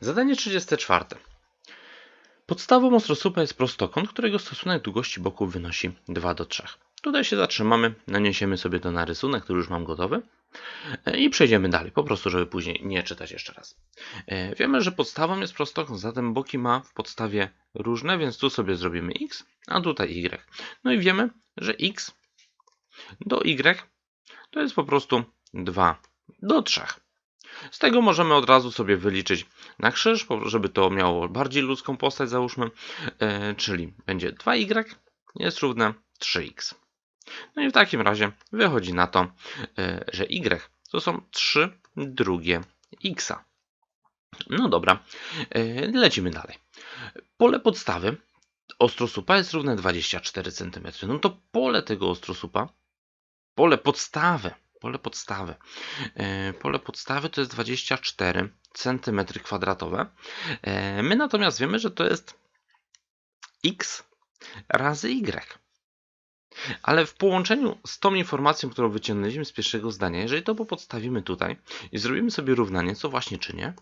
Zadanie 34. Podstawą ostrosłupa jest prostokąt, którego stosunek długości boków wynosi 2 do 3. Tutaj się zatrzymamy, naniesiemy sobie to na rysunek, który już mam gotowy e, i przejdziemy dalej, po prostu, żeby później nie czytać jeszcze raz. E, Wiemy, że podstawą jest prostokąt, zatem boki ma w podstawie różne, więc tu sobie zrobimy x, a tutaj y. No i wiemy, że x do y to jest po prostu 2 do 3. Z tego możemy od razu sobie wyliczyć na krzyż, żeby to miało bardziej ludzką postać, załóżmy, e, czyli będzie 2y jest równe 3x. No i w takim razie wychodzi na to, e, że y to są 3 drugie x. No dobra, e, lecimy dalej. Pole podstawy ostrosłupa jest równe 24 cm. No to pole tego ostrosłupa, pole podstawy, pole podstawy, e, pole podstawy to jest 24 cm kwadratowe. E, My natomiast wiemy, że to jest x razy y. Ale w połączeniu z tą informacją, którą wyciągnęliśmy z pierwszego zdania, jeżeli to popodstawimy tutaj i zrobimy sobie równanie, co właśnie czynię,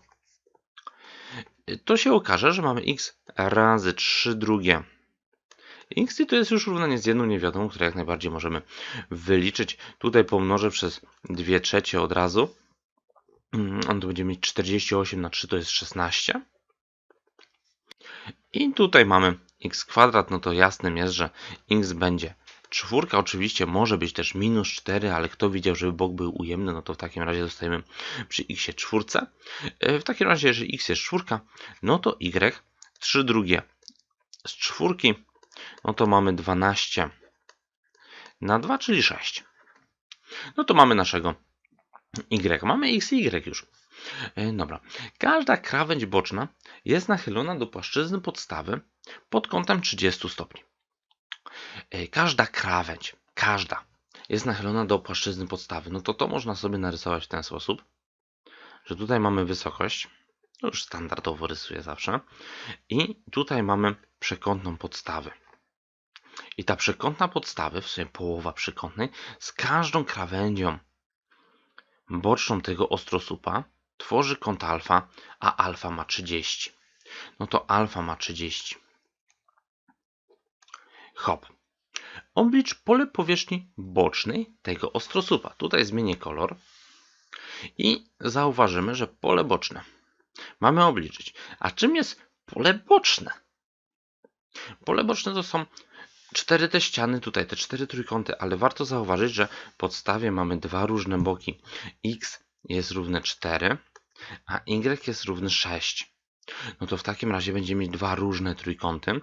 to się okaże, że mamy x razy 3 drugie x i to jest już równanie z jedną niewiadomą, które jak najbardziej możemy wyliczyć. Tutaj pomnożę przez 2 trzecie od razu. Mm, On tu będzie mieć 48 na 3 to jest 16. I tutaj mamy x kwadrat, no to jasnym jest, że x będzie czwórka. Oczywiście może być też minus 4, ale kto widział, żeby bok był ujemny, no to w takim razie zostajemy przy x czwórce. E, W takim razie, jeżeli x jest czwórka, no to y 3 drugie z czwórki, no to mamy 12 na 2, czyli 6. No to mamy naszego y. Mamy x i y już. E, Dobra. Każda krawędź boczna jest nachylona do płaszczyzny podstawy pod kątem 30 stopni. E, Każda krawędź, każda jest nachylona do płaszczyzny podstawy. No to to można sobie narysować w ten sposób, że tutaj mamy wysokość, już standardowo rysuję zawsze, i tutaj mamy przekątną podstawy. I ta przekątna podstawy, w sumie połowa przekątnej, z każdą krawędzią boczną tego ostrosłupa tworzy kąt alfa, a alfa ma 30. No to alfa ma 30. Hop. Oblicz pole powierzchni bocznej tego ostrosłupa. Tutaj zmienię kolor i zauważymy, że pole boczne mamy obliczyć. A czym jest pole boczne? Pole boczne to są cztery te ściany, tutaj te cztery trójkąty, ale warto zauważyć, że w podstawie mamy dwa różne boki. x jest równe 4, a y jest równy 6. No to w takim razie będziemy mieć dwa różne trójkąty,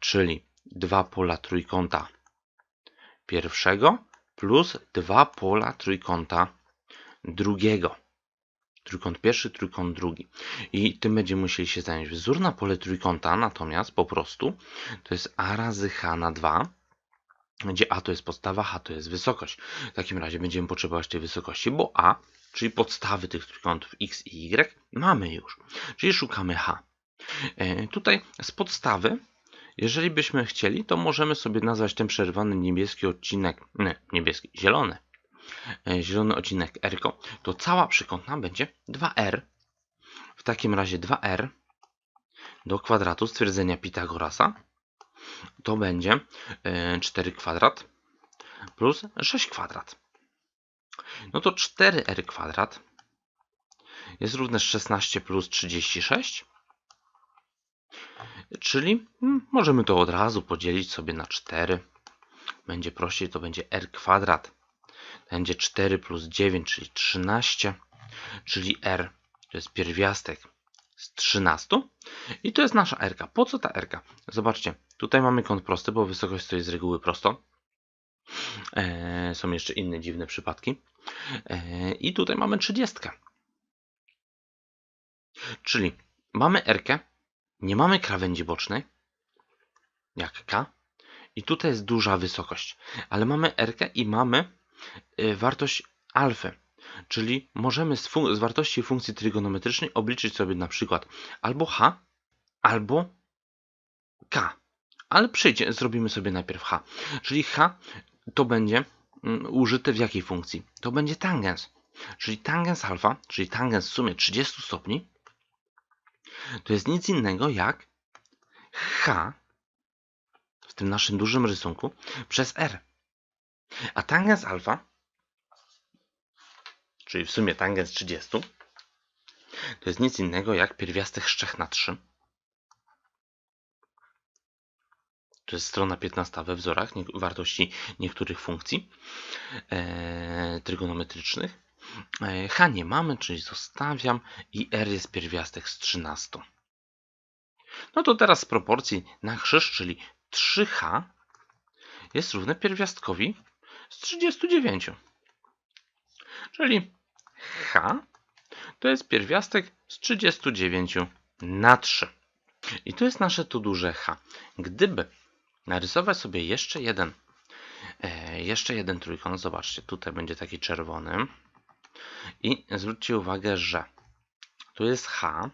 czyli dwa pola trójkąta pierwszego plus dwa pola trójkąta drugiego. Trójkąt pierwszy, trójkąt drugi. I tym będziemy musieli się zająć. Wzór na pole trójkąta natomiast po prostu to jest a razy h na 2, gdzie a to jest podstawa, h to jest wysokość. W takim razie będziemy potrzebować tej wysokości, bo a, czyli podstawy tych trójkątów x i y, mamy już. Czyli szukamy h. E, Tutaj z podstawy, jeżeli byśmy chcieli, to możemy sobie nazwać ten przerwany niebieski odcinek, nie, niebieski, zielony, zielony odcinek r, to cała przekątna będzie 2r. W takim razie 2r do kwadratu stwierdzenia Pitagorasa to będzie e, 4 kwadrat plus 6 kwadrat. No to 4r kwadrat jest równe 16 plus 36. Czyli mm, możemy to od razu podzielić sobie na 4. Będzie prościej, to będzie r kwadrat. Będzie 4 plus 9, czyli 13. Czyli r to jest pierwiastek z 13. I to jest nasza r. Po co ta r? Zobaczcie, tutaj mamy kąt prosty, bo wysokość to jest z reguły prosto. Eee, są jeszcze inne dziwne przypadki. Eee, I tutaj mamy 30. Czyli mamy R, nie mamy krawędzi bocznej, jak K, i tutaj jest duża wysokość, ale mamy R i mamy wartość alfy, czyli możemy z, z wartości funkcji trygonometrycznej obliczyć sobie na przykład albo H, albo K. Ale przyjdzie, zrobimy sobie najpierw H. Czyli H to będzie mm, użyte w jakiej funkcji? To będzie tangens. Czyli tangens alfa, czyli tangens w sumie 30 stopni, to jest nic innego jak h w tym naszym dużym rysunku przez r. A tangens alfa, czyli w sumie tangens 30, to jest nic innego jak pierwiastek 3 na 3. To jest strona 15 we wzorach nie, wartości niektórych funkcji e, trygonometrycznych. E, H nie mamy, czyli zostawiam i R jest pierwiastek z 13. No to teraz z proporcji na krzyż, czyli 3H jest równe pierwiastkowi z 39. Czyli H to jest pierwiastek z 39 na 3. I to jest nasze tu duże H. Gdyby narysować sobie jeszcze jeden, e, jeszcze jeden trójkąt, zobaczcie, tutaj będzie taki czerwony. I zwróćcie uwagę, że tu jest H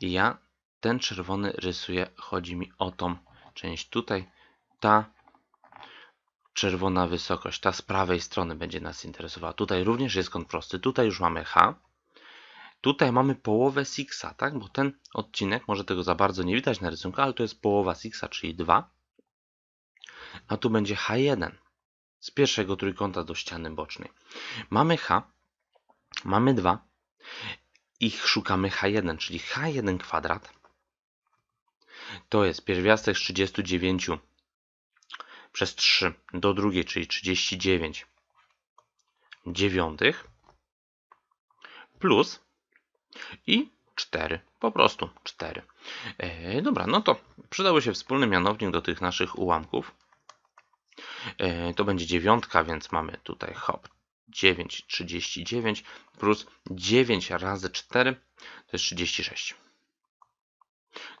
i ja ten czerwony rysuję, chodzi mi o tą część tutaj, ta czerwona wysokość, ta z prawej strony będzie nas interesowała. Tutaj również jest kąt prosty, tutaj już mamy H, tutaj mamy połowę Sixa, tak? Bo ten odcinek, może tego za bardzo nie widać na rysunku, ale to jest połowa Sixa, czyli 2. A tu będzie H1 z pierwszego trójkąta do ściany bocznej. Mamy H, mamy 2 i szukamy H1, czyli H1 kwadrat to jest pierwiastek z 39 przez 3 do drugiej, czyli 39 dziewiątych plus i 4, po prostu 4. E, dobra, no to przydałby się wspólny mianownik do tych naszych ułamków. E, to będzie dziewiątka, więc mamy tutaj hop 9, 39 plus 9 razy 4 to jest 36.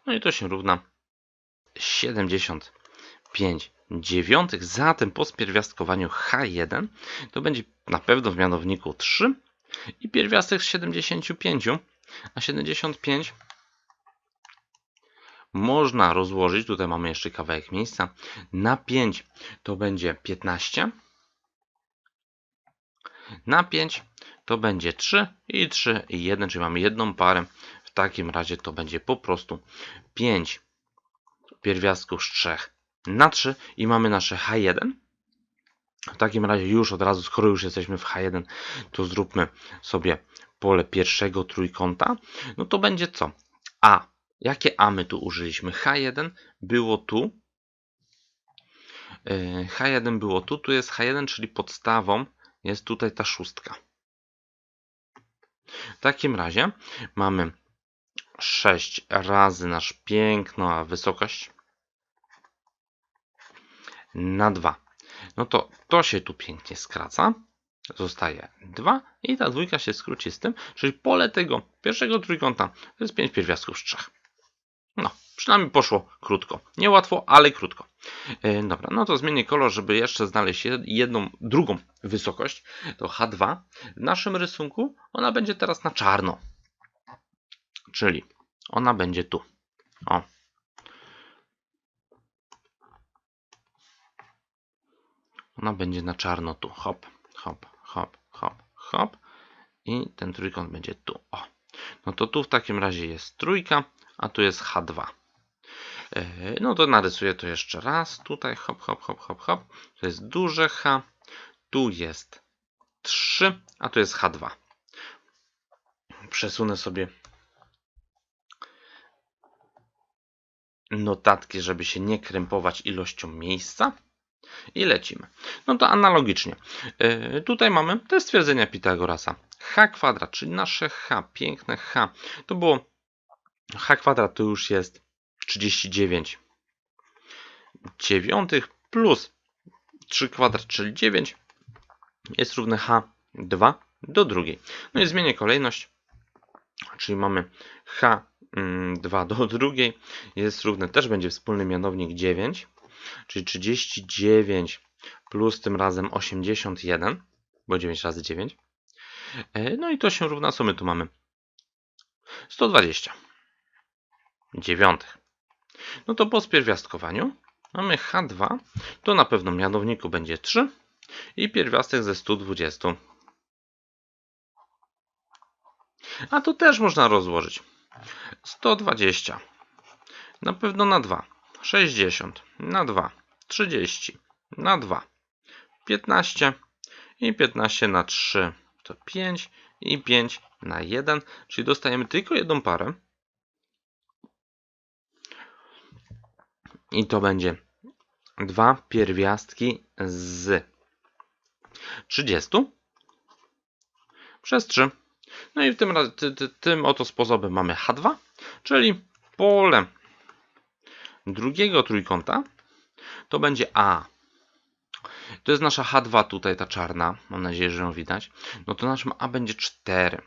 No i to się równa 75 dziewiątych. Zatem po spierwiastkowaniu H1 to będzie na pewno w mianowniku 3 i pierwiastek z 75, a 75 można rozłożyć, tutaj mamy jeszcze kawałek miejsca, na 5 to będzie 15, na 5 to będzie 3 i 3 i 1, czyli mamy jedną parę. W takim razie to będzie po prostu 5 pierwiastków z 3 na 3 i mamy nasze H1. W takim razie już od razu, skoro już jesteśmy w H1, to zróbmy sobie pole pierwszego trójkąta. No to będzie co? A. Jakie A my tu użyliśmy? H1 było tu. E, H1 było tu, tu jest H1, czyli podstawą jest tutaj ta szóstka. W takim razie mamy 6 razy nasz piękna wysokość na 2. No to to się tu pięknie skraca. Zostaje 2 i ta dwójka się skróci z tym, czyli pole tego pierwszego trójkąta to jest 5 pierwiastków z 3. No, przynajmniej poszło krótko. Niełatwo, ale krótko. Yy, dobra, no to zmienię kolor, żeby jeszcze znaleźć jedną, drugą wysokość. To H2. W naszym rysunku ona będzie teraz na czarno. Czyli ona będzie tu. O. Ona będzie na czarno tu. Hop, hop, hop, hop, hop. I ten trójkąt będzie tu. O. No to tu w takim razie jest trójka, a tu jest H2. E, no to narysuję to jeszcze raz. Tutaj hop, hop, hop, hop, hop. To jest duże H. Tu jest 3, a tu jest H2. Przesunę sobie notatki, żeby się nie krępować ilością miejsca. I lecimy. No to analogicznie. Yy, tutaj mamy te stwierdzenia Pitagorasa. h kwadrat, czyli nasze h, piękne h. To było h kwadrat to już jest 39 dziewiątych plus 3 kwadrat, czyli 9 jest równe h2 do drugiej. No i zmienię kolejność, czyli mamy h 2 do drugiej jest równe, też będzie wspólny mianownik 9, czyli 39 plus tym razem 81, bo 9 razy 9. E, no i to się równa, co my tu mamy? 120 dziewiątych. No to po spierwiastkowaniu mamy H2, to na pewno mianowniku będzie 3 i pierwiastek ze 120. A to też można rozłożyć. 120. Na pewno na 2. 60. Na 2. 30. Na 2. 15. I 15 na 3 to 5. I 5 na 1. Czyli dostajemy tylko jedną parę. I to będzie dwa pierwiastki z 30 przez 3. No i w tym, tym oto sposobem mamy H2, czyli pole drugiego trójkąta to będzie A. To jest nasza H2 tutaj, ta czarna. Mam nadzieję, że ją widać. No to naszym A będzie 4.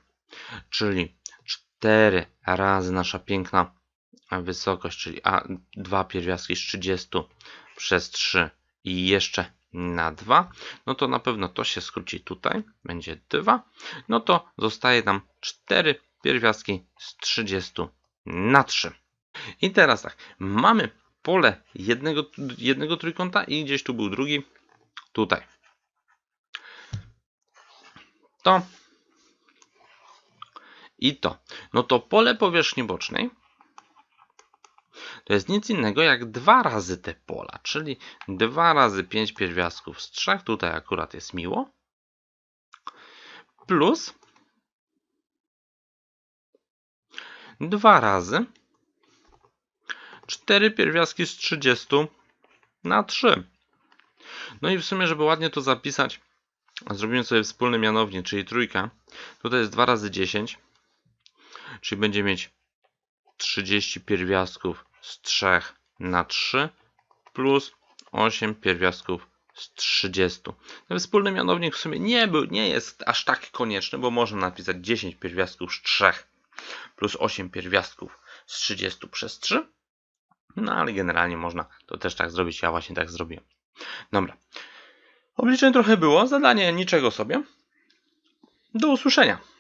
Czyli 4 razy nasza piękna wysokość, czyli A, 2 pierwiastki z 30 przez 3 i jeszcze na 2. No to na pewno to się skróci tutaj. Będzie 2. No to zostaje nam 4 pierwiastki z 30 na 3. I teraz tak, mamy pole jednego, jednego trójkąta i gdzieś tu był drugi, tutaj. To i to. No to pole powierzchni bocznej to jest nic innego jak dwa razy te pola, czyli 2 razy 5 pierwiastków z 3, tutaj akurat jest miło, plus 2 razy 4 pierwiastki z 30 na 3. No i w sumie, żeby ładnie to zapisać, zrobimy sobie wspólny mianownik, czyli trójka. Tutaj jest 2 razy 10, czyli będzie mieć 30 pierwiastków z 3 na 3 plus 8 pierwiastków z 30. Ten wspólny mianownik w sumie nie, był, nie jest aż tak konieczny, bo można napisać 10 pierwiastków z 3 plus 8 pierwiastków z 30 przez 3. No ale generalnie można to też tak zrobić. Ja właśnie tak zrobiłem. Dobra. Obliczeń trochę było. Zadanie niczego sobie. Do usłyszenia.